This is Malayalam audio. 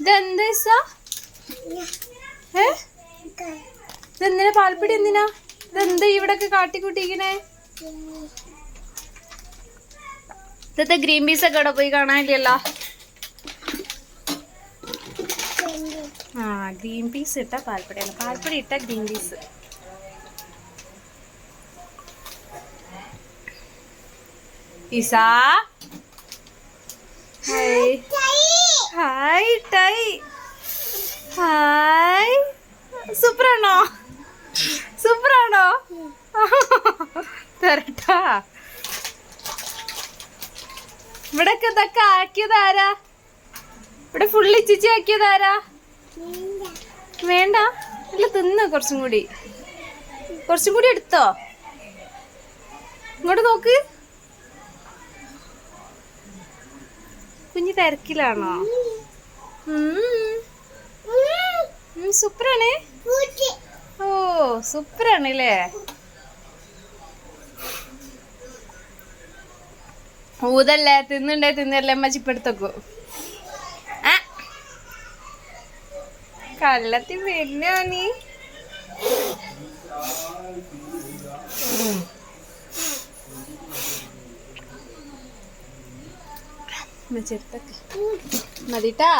ഇതെന്താ? ഏ? ഇതെന്തിനാ? പാൽപ്പൊടി എന്തിനാ? ഇതെന്താ ഇവിടൊക്കെ കാട്ടിക്കൂട്ടിക്കണേ? ഇതത്തെ ഗ്രീൻ പീസ് ഒക്കെ ഇവിടെ പോയി കാണാനില്ലല്ലോ. ആ ഗ്രീൻ പീസ് ഇട്ട പാൽപ്പൊടിയാണ് പാൽപ്പൊടി ഇട്ട ഗ്രീൻ പീസ്. ഇസാ? ഹായ്. ടൈ. ഹായ്. സൂപ്പറാണോ? സൂപ്പറാണോ? തരട്ടാ. ഇവിടെ ഇതൊക്കെ ആക്കിയതാരാ ഇവിടെ ഫുള്ള് ചിച്ചി ആക്കിയതാരാ വേണ്ട. അല്ല തിന്ന് കുറച്ചും കൂടി. കുറച്ചും കൂടി എടുത്തോ? ഇങ്ങോട്ട് നോക്ക്. കുഞ്ഞു തിരക്കിലാണോ? സൂപ്പറാണ്. ഓ സൂപ്പറാണ് അല്ലേ ഊതല്ലേ? തിന്നുണ്ടേ? തിന്നല്ലേ? അമ്മ ആ. കള്ളത്തി പിന്നെ നീ? ചെറുത്തൊക്കെ മതിട്ടാ?